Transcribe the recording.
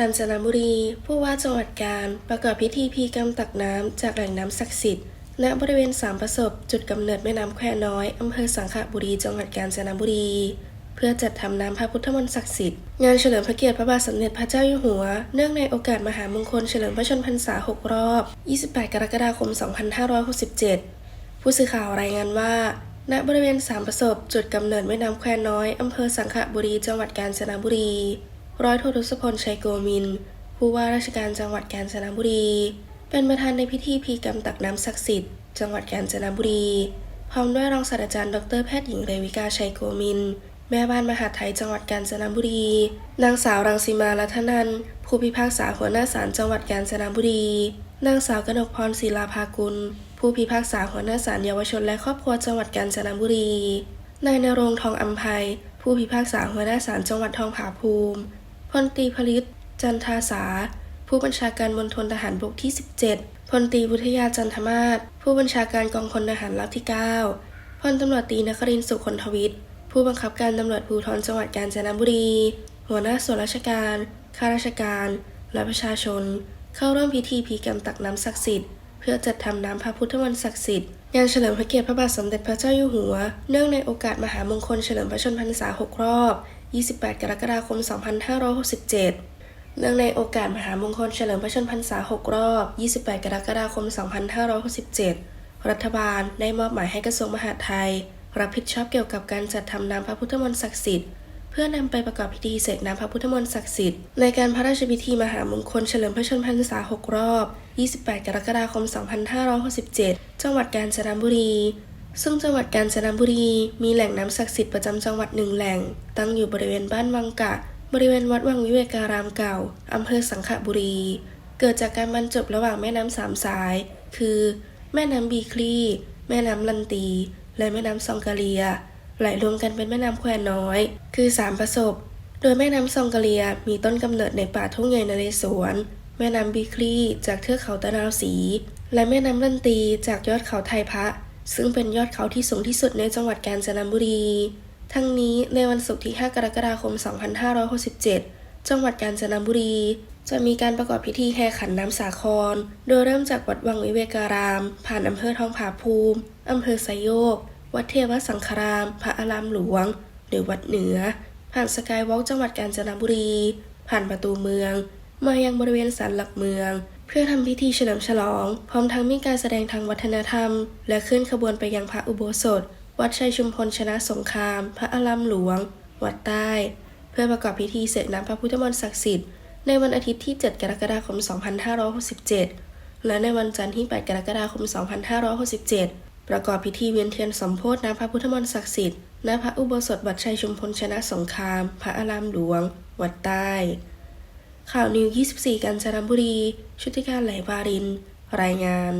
กาญจนบุรี ผู้ว่าจังหวัดกาญประกอบพิธีพีกรรมตักน้ำจากแหล่งน้ำศักดิ์สิทธิ์ ณ บริเวณสามประสบ จุดกำเนิดแม่น้ำแควน้อยอำเภอสังขบุรี จังหวัดกาญจนบุรี เพื่อจัดทำน้ำพระพุทธมนต์ศักดิ์สิทธิ์ งานเฉลิมพระเกียรติพระบาทสมเด็จพระเจ้าอยู่หัว เนื่องในโอกาสมหามงคลเฉลิมพระชนพรรษา 6 รอบ 28 กรกฎาคม 2567 ผู้สื่อข่าวรายงานว่า ณ บริเวณสามประสบ จุดกำเนิดแม่น้ำแควน้อยอำเภอสังขบุรี จังหวัดกาญจนบุรี ร้อยโททศพลชัยโกมิน ผู้ว่าราชการจังหวัดกาญจนบุรี เป็นประธานในพิธีพีกรรมตักน้ำศักดิ์สิทธิ์ จังหวัดกาญจนบุรี พร้อมด้วยรองศาสตราจารย์ดรแพทย์หญิงเรวิกาชัยโกมิน แม่บ้านมหาไทยจังหวัดกาญจนบุรี นางสาวรังสีมาลัทนัน ผู้พิพากษาหัวหน้าศาลจังหวัดกาญจนบุรี นางสาวกนกพรศิลาภากุล ผู้พิพากษาหัวหน้าศาลเยาวชนและครอบครัวจังหวัดกาญจนบุรี นายนรงทองอัมภัยผู้พิพากษาหัวหน้าศาลจังหวัดทองผาภูมิ พลตรีผลิต จันทาสา ผู้บัญชาการมณฑลทหารบกที่ 17 พลตรีวุฒิยาจันทมาศ ผู้บัญชาการกองพลทหารราบที่ 9 พลตำรวจตรีนครินสุคนทวิทย์ ผู้บังคับการตำรวจภูธรจังหวัดกาญจนบุรี หัวหน้าส่วนราชการ ข้าราชการ และประชาชน เข้าร่วมพิธีพีกรรมตักน้ำศักดิ์สิทธิ์เพื่อจัดทำน้ำพระพุทธมนต์ศักดิ์สิทธิ์งานเฉลิมพระเกียรติพระบาทสมเด็จพระเจ้าอยู่หัว เนื่องในโอกาสมหามงคลเฉลิมพระชนมพรรษา 6 รอบ 28 กรกฎาคม 2567 เนื่องในโอกาสมหามงคลเฉลิมพระชนมพรรษา 6 รอบ 28 กรกฎาคม 2567 รัฐบาลได้มอบหมายให้กระทรวงมหาดไทย รับผิดชอบเกี่ยวกับการจัดทำน้ำพระพุทธมนต์ศักดิ์สิทธิ์เพื่อนำไปประกอบพิธีเสกน้ำพระพุทธมนต์ศักดิ์สิทธิ์ในการพระราชพิธีมหามงคลเฉลิมพระชนมพรรษา 6 รอบ 28 กรกฎาคม 2567 จังหวัดกาญจนบุรี ซึ่งจังหวัดกาญจนบุรีมีแหล่งน้ำศักดิ์สิทธิ์ประจำจังหวัดหนึ่งแหล่ง ตั้งอยู่บริเวณบ้านวังกะ บริเวณวัดวังวิเวการามเก่าอำเภอสังขบุรี เกิดจากการบรรจบระหว่างแม่น้ำสามสาย คือ แม่น้ำบีคลีแม่น้ำลันตี และแม่น้ำซองกาเลีย ไหลรวมกันเป็นแม่น้ำแควน้อย คือสามประสบ โดยแม่น้ำซองกาเลียมีต้นกำเนิดในป่าทุ่งใหญ่นเรศวร แม่น้ำบีคลีจากเทือกเขาตะนาวสี และแม่น้ำลันตีจากยอดเขาไทยพระ ซึ่งเป็นยอดเขาที่สูงที่สุดในจังหวัดกาญจนบุรี ทั้งนี้ในวันศุกร์ที่ 5 กรกฎาคม 2567 จังหวัดกาญจนบุรี จะมีการประกอบพิธีแห่ขันน้ำสาคร โดยเริ่มจากวัดวังวิเวการาม ผ่านอำเภอทองผาภูมิอำเภอไซโยก วัดเทวสังคาราม พระอารามหลวง หรือวัดเหนือ ผ่านสกายวอล์กจังหวัดกาญจนบุรี ผ่านประตูเมือง มายังบริเวณศาลหลักเมือง เพื่อทำพิธีเฉลิมฉลอง พร้อมทั้งมีการแสดงทางวัฒนธรรม และเคลื่อนขบวนไปยังพระอุโบสถ วัดชัยชุมพลชนะสงคราม พระอารามหลวง วัดใต้ เพื่อประกอบพิธีเสกน้ำพระพุทธมนต์ศักดิ์สิทธิ์ในวันอาทิตย์ที่ 7 กรกฎาคม 2567 และในวันจันทร์ที่ 8 กรกฎาคม 2567 ประกอบพิธีเวียนเทียนสมโพธิน้ำพระพุทธมนต์ศักดิ์สิทธิ์ณพระอุโบสถวัดชัยชุมพลชนะสงคราม พระอารามหลวง วัดใต้ ข่าวนิว 24 กันจนบุรี ชุติการไหลวาริน รายงาน